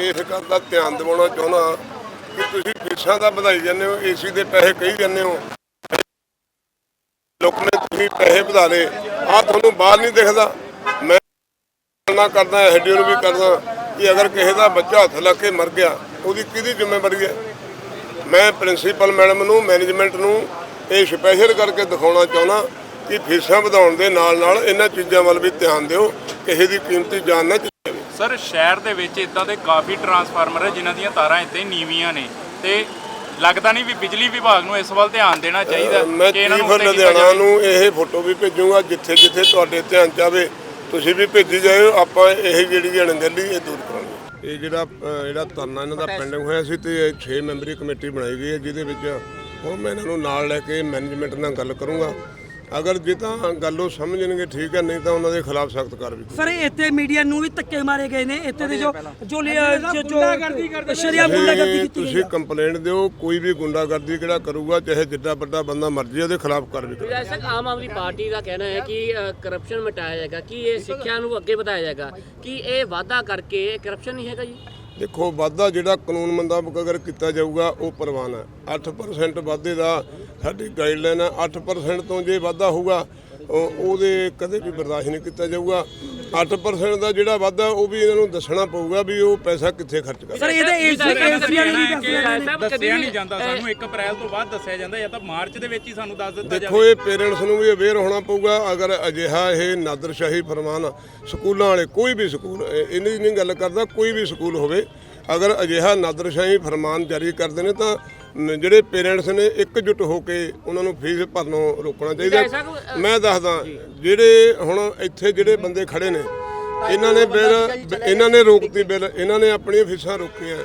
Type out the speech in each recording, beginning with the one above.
ਇਸ ਗੱਲ ਦਾ ਧਿਆਨ ਦਿਵਾਉਣਾ ਚਾਹੁੰਦਾ ਕਿ ਤੁਸੀਂ ਫੀਸਾਂ ਤਾਂ ਵਧਾਈ ਜਾਂਦੇ ਹੋ, ਏਸੀ ਦੇ ਪੈਸੇ ਕਹੀ ਜਾਂਦੇ ਹੋ। ਲੋਕ ਨੇ ਤੁਸੀਂ ਪੈਸੇ ਵਧਾ ਲਏ ਆ ਤੁਹਾਨੂੰ ਬਾਹਰ ਨਹੀਂ ਦਿਖਦਾ। ਮੈਂ ਨਾ ਕਰਦਾ ਹੈਡੀਓ ਨੂੰ ਵੀ ਕਰਦਾ ਕਿ ਅਗਰ ਕਿਸੇ ਦਾ ਬੱਚਾ ਹੱਥ ਲੱਗ ਕੇ ਮਰ ਗਿਆ, ਉਹਦੀ ਕਿਹਦੀ ਜ਼ਿੰਮੇਵਾਰੀ ਹੈ? ਮੈਂ ਪ੍ਰਿੰਸੀਪਲ ਮੈਡਮ ਨੂੰ, ਮੈਨੇਜਮੈਂਟ ਨੂੰ ਇਹ ਸਪੈਸ਼ਲ ਕਰਕੇ ਦਿਖਾਉਣਾ ਚਾਹੁੰਦਾ ਕਿ ਫੀਸਾਂ ਵਧਾਉਣ ਦੇ ਨਾਲ ਨਾਲ ਇਹਨਾਂ ਚੀਜ਼ਾਂ ਵੱਲ ਵੀ ਧਿਆਨ ਦਿਓ। ਕਿਸੇ ਦੀ ਕੀਮਤੀ ਜਾਨ ਨਾ ਚਲੇ ਸਰ ਸ਼ਹਿਰ ਦੇ ਵਿੱਚ ਇਦਾਂ ਦੇ ਕਾਫੀ ਟਰਾਂਸਫਾਰਮਰ ਹੈ ਜਿਨ੍ਹਾਂ ਦੀਆਂ ਤਾਰਾਂ ਇੱਥੇ ਨੀਵੀਆਂ ਨੇ। ਤੇ ਲੱਗਦਾ ਨਹੀਂ ਵੀ ਬਿਜਲੀ ਵਿਭਾਗ ਨੂੰ ਇਸ ਵੱਲ ਧਿਆਨ ਦੇਣਾ ਚਾਹੀਦਾ ਮੈਂ ਕਿ ਇਹਨਾਂ ਨੂੰ ਚੀਫ ਉੱਤੇ ਕੀਤਾ ਲੁਧਿਆਣਾ ਜਾਵੇ। ਨੂੰ ਇਹ ਫੋਟੋ ਵੀ ਭੇਜੂਗਾ ਜਿੱਥੇ ਜਿੱਥੇ ਤੁਹਾਡੇ ਧਿਆਨ ਚਾਵੇ ਤੁਸੀਂ ਵੀ ਭੇਜੀ ਜਾਇਓ ਆਪਾਂ ਇਹ ਜਿਹੜੀ ਅਣਗਹਿਲੀ ਇਹ ਦੂਰ ਕਰਾਂਗੇ। ਇਹ ਜਿਹੜਾ ਅ, ਜਿਹੜਾ ਧਰਨਾ ਇਹਨਾਂ ਦਾ ਪੈਂਡਿੰਗ ਹੋਇਆ ਸੀ ਤੇ 6 ਮੈਂਬਰੀ ਕਮੇਟੀ ਬਣਾਈ ਗਈ ਹੈ ਜਿਹਦੇ ਵਿੱਚ ਹੁਣ ਮੈਂ ਇਹਨਾਂ ਨੂੰ ਨਾਲ ਲੈ ਕੇ ਮੈਨੇਜਮੈਂਟ ਨਾਲ ਗੱਲ ਕਰੂੰਗਾ। ਅਗਰ ਜੇ ਤਾਂ ਗੱਲ ਉਹ ਸਮਝਣਗੇ ਠੀਕ ਹੈ ਨਹੀਂ ਤਾਂ ਉਹਨਾਂ ਦੇ ਖਿਲਾਫ ਸਖਤ ਕਾਰਵਾਈ ਸਰ ਇੱਥੇ ਮੀਡੀਆ ਨੂੰ ਵੀ ਧੱਕੇ ਮਾਰੇ ਗਏ ਨੇ। ਇੱਥੇ ਦੇ ਜੋ ਜੋ ਜੋ ਸ਼ਰੀਆ ਗੁੰਡਾਗਰਦੀ ਤੁਸੀਂ ਕੀਤੀ ਗਈ ਤੁਸੀਂ ਕੰਪਲੇਂਟ ਦਿਓ ਕੋਈ ਵੀ ਗੁੰਡਾਗਰਦੀ ਕਿਹੜਾ ਕਰੂਗਾ ਚਾਹੇ ਜਿੱਡਾ ਵੱਡਾ ਬੰਦਾ ਮਰਜ਼ੀ ਉਹਦੇ ਖਿਲਾਫ ਕਾਰਵਾਈ ਕਰੋ। ਸਾਹਿਬ ਆਮ ਆਦਮੀ ਪਾਰਟੀ ਦਾ ਕਹਿਣਾ ਹੈ ਕਿ ਕਰਪਸ਼ਨ ਮਿਟਾਇਆ ਜਾਏਗਾ ਕਿ ਇਹ ਸਿੱਖਿਆ ਨੂੰ ਅੱਗੇ ਵਧਾਇਆ ਜਾਏਗਾ ਕਿ ਇਹ ਵਾਅਦਾ ਕਰਕੇ ਕਰਪਸ਼ਨ ਨਹੀਂ ਹੈਗਾ ਜੀ? ਦੇਖੋ ਵਾਧਾ ਜਿਹੜਾ ਕਾਨੂੰਨ ਮੁਤਾਬਕ ਅਗਰ ਕੀਤਾ ਜਾਊਗਾ ਉਹ ਪ੍ਰਵਾਨ ਹੈ। 8% ਵਾਧੇ ਦਾ ਸਾਡੀ ਗਾਈਡਲਾਈਨ ਹੈ 8% ਤੋਂ ਜੇ ਵਾਧਾ ਹੋਊਗਾ ਉਹ- ਉਹਦੇ ਕਦੇ ਵੀ ਬਰਦਾਸ਼ਤ ਨਹੀਂ ਕੀਤਾ ਜਾਊਗਾ। 8% ਦਾ ਜਿਹੜਾ ਵਾਧਾ ਉਹ ਵੀ ਇਹਨਾਂ ਨੂੰ ਦੱਸਣਾ ਪਊਗਾ ਵੀ ਉਹ ਪੈਸਾ ਕਿੱਥੇ ਖਰਚ ਕਰ ਸਰ ਇਹਦੇ ਏਸੀ ਏਸੀਆਂ ਨਹੀਂ ਦੱਸਿਆ ਨਹੀਂ ਜਾਂਦਾ ਸਾਨੂੰ 1 ਅਪ੍ਰੈਲ ਤੋਂ ਬਾਅਦ ਦੱਸਿਆ ਜਾਂਦਾ ਜਾਂ ਤਾਂ ਮਾਰਚ ਦੇ ਵਿੱਚ ਹੀ ਸਾਨੂੰ ਦੱਸ ਦਿੱਤਾ ਦੇਖੋ ਜਾਵੇ ਇਹ ਪੇਰੈਂਟਸ ਨੂੰ ਵੀ ਅਵੇਅਰ ਹੋਣਾ ਪਊਗਾ ਅਗਰ ਅਜਿਹਾ ਇਹ ਨਾਦਰਸ਼ਾਹੀ ਫਰਮਾਨ ਸਕੂਲਾਂ ਵਾਲੇ ਕੋਈ ਵੀ ਸਕੂਲ ਇਹ- ਇਹਦੀ ਨਹੀਂ ਗੱਲ ਕਰਦਾ ਕੋਈ ਵੀ ਸਕੂਲ ਹੋਵੇ ਅਗਰ ਅਜਿਹਾ ਨਾਦਰਸ਼ਾਹੀ ਫਰਮਾਨ ਜਾਰੀ ਕਰਦੇ ਨੇ ਤਾਂ ਜਿਹੜੇ ਪੇਰੈਂਟਸ ਨੇ ਇਕਜੁੱਟ ਹੋ ਕੇ ਉਹਨਾਂ ਨੂੰ ਫੀਸ ਭਰਨੋਂ ਰੋਕਣਾ ਚਾਹੀਦਾ। ਮੈਂ ਦੱਸਦਾ ਜਿਹੜੇ ਹੁਣ ਇੱਥੇ ਜਿਹੜੇ ਬੰਦੇ ਖੜੇ ਨੇ ਇਹਨਾਂ ਨੇ ਬਿੱਲ ਇਹਨਾਂ ਨੇ ਰੋਕਤੀ ਬਿੱਲ ਇਹਨਾਂ ਨੇ ਆਪਣੀਆਂ ਫੀਸਾਂ ਰੋਕੀਆਂ।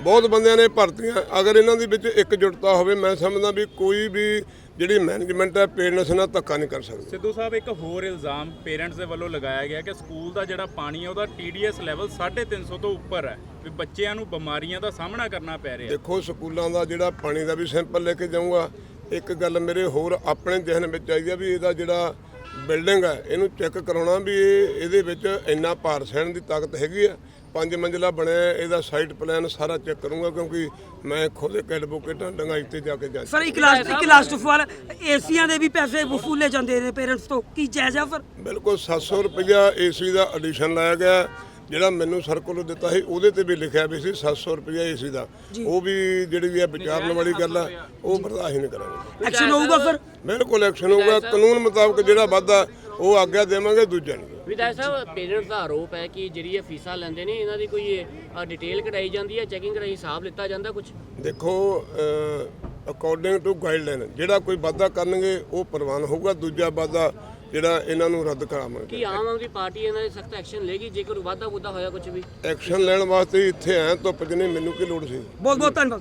ਬਹੁਤ ਬੰਦਿਆਂ ਨੇ ਭਰਤੀਆਂ। ਅਗਰ ਇਹਨਾਂ ਦੇ ਵਿੱਚ ਇਕਜੁੱਟਤਾ ਹੋਵੇ ਮੈਂ ਸਮਝਦਾ ਵੀ ਕੋਈ ਵੀ ਜਿਹੜੀ ਮੈਨੇਜਮੈਂਟ ਹੈ ਪੇਰੈਂਟਸ ਨਾਲ ਧੱਕਾ ਨਹੀਂ ਕਰ ਸਕਦੀ। ਸਿੱਧੂ ਸਾਹਿਬ ਇੱਕ ਹੋਰ ਇਲਜ਼ਾਮ ਪੇਰੈਂਟਸ ਦੇ ਵੱਲੋਂ ਲਗਾਇਆ ਗਿਆ ਕਿ ਸਕੂਲ ਦਾ ਜਿਹੜਾ ਪਾਣੀ ਹੈ ਉਹਦਾ TDS ਲੈਵਲ 350 ਤੋਂ ਉੱਪਰ ਹੈ। ਵੀ ਬੱਚਿਆਂ ਨੂੰ ਬਿਮਾਰੀਆਂ ਦਾ ਸਾਹਮਣਾ ਕਰਨਾ ਪੈ ਰਿਹਾ। ਦੇਖੋ ਸਕੂਲਾਂ ਦਾ ਜਿਹੜਾ ਪਾਣੀ ਦਾ ਵੀ ਸੈਂਪਲ ਲੈ ਕੇ ਜਾਊਂਗਾ ਇੱਕ ਗੱਲ ਮੇਰੇ ਹੋਰ ਆਪਣੇ ਜ਼ਿਹਨ ਵਿੱਚ ਆਈ ਆ ਵੀ ਇਹਦਾ ਜਿਹੜਾ ਬਿਲਡਿੰਗ ਹੈ ਇਹਨੂੰ ਚੈੱਕ ਕਰਾਉਣਾ ਵੀ ਇਹ ਇਹਦੇ ਵਿੱਚ ਇੰਨਾ ਭਾਰ ਸਹਿਣ ਦੀ ਤਾਕਤ ਹੈਗੀ ਆ। ਪੰਜ ਮੰਜ਼ਲਾ ਬਣਿਆ ਇਹਦਾ ਸਾਈਟ ਪਲਾਨ ਸਾਰਾ ਚੈੱਕ ਕਰੂੰਗਾ ਕਿਉਂਕਿ ਮੈਂ ਖੁਦ ਇੱਕ ਐਡਵੋਕੇਟ ਹਾਂ ਡੰਗਾਈ ਤੇ ਜਾ ਕੇ ਜਾ ਸਰ ਇੱਕ ਲਾਸਟ ਇੱਕ ਲਾਸਟ ਸਵਾਲ ਏਸੀਆਂ ਦੇ ਵੀ ਪੈਸੇ ਵਸੂਲੇ ਜਾਂਦੇ ਨੇ ਪੇਰੈਂਟਸ ਤੋਂ ਕੀ ਜਾਇਜ਼ ਆ ਫਿਰ ਬਿਲਕੁਲ 700 ਰੁਪਇਆ ਏਸੀ ਦਾ ਐਡੀਸ਼ਨ ਲਾਇਆ ਗਿਆ। ਜਿਹੜਾ ਮੈਨੂੰ ਸਰਕੂਲਰ ਦਿੱਤਾ ਸੀ ਉਹਦੇ ਤੇ ਵੀ ਲਿਖਿਆ ਵੀ ਸੀ 700 ਰੁਪਇਆ ਏਸੀ ਦਾ। ਉਹ ਵੀ ਜਿਹੜੀ ਹੈ ਵਿਚਾਰਨ ਵਾਲੀ ਗੱਲ ਆ ਉਹ ਬਰਦਾਸ਼ਤ ਨਹੀਂ ਕਰਾਂਗੇ। ਐਕਸ਼ਨ ਹੋਊਗਾ ਫਿਰ? ਬਿਲਕੁਲ ਐਕਸ਼ਨ ਹੋਊਗਾ। ਕਾਨੂੰਨ ਮੁਤਾਬਕ ਜਿਹੜਾ ਵਾਧਾ ਉਹ ਆਗਿਆ ਦੇਵਾਂਗੇ ਦੂਜਿਆਂ ਨੂੰ ਵਿਧਾਇਕ ਸਾਹਿਬ ਪੇਰੈਂਟਸ ਦਾ ਆਰੋਪ ਹੈ ਕਿ ਜਿਹੜੀ ਇਹ ਫੀਸਾਂ ਲੈਂਦੇ ਨੇ ਇਹਨਾਂ ਦੀ ਕੋਈ ਡਿਟੇਲ ਕਢਾਈ ਜਾਂਦੀ ਹੈ ਚੈਕਿੰਗ ਕਢਾਈ ਹਿਸਾਬ ਲਿੱਤਾ ਜਾਂਦਾ ਕੁਝ ਦੇਖੋ ਅਕੋਰਡਿੰਗ ਟੂ ਗਾਈਡਲਾਈਨ ਜਿਹੜਾ ਕੋਈ ਵਾਧਾ ਕਰਨਗੇ ਉਹ ਪ੍ਰਵਾਨ ਹੋਊਗਾ ਦੂਜਾ ਵਾਧਾ ਜਿਹੜਾ ਇਹਨਾਂ ਨੂੰ ਰੱਦ ਕਰਾਵਾਂਗੇ। ਕਿ ਆਮ ਆਦਮੀ ਪਾਰਟੀ ਇਹਨਾਂ ਦੇ ਸਖਤ ਐਕਸ਼ਨ ਲੇਗੀ ਜੇਕਰ ਵਾਧਾ ਬੁੱਧਾ ਹੋਇਆ ਕੁਝ ਵੀ। ਐਕਸ਼ਨ ਲੈਣ ਵਾਸਤੇ ਇੱਥੇ ਆਇਆ ਧੁੱਪ ਨਹੀਂ ਮੈਨੂੰ ਕੀ ਲੋੜ ਸੀ? ਬਹੁਤ ਬਹੁਤ ਧੰਨਵਾਦ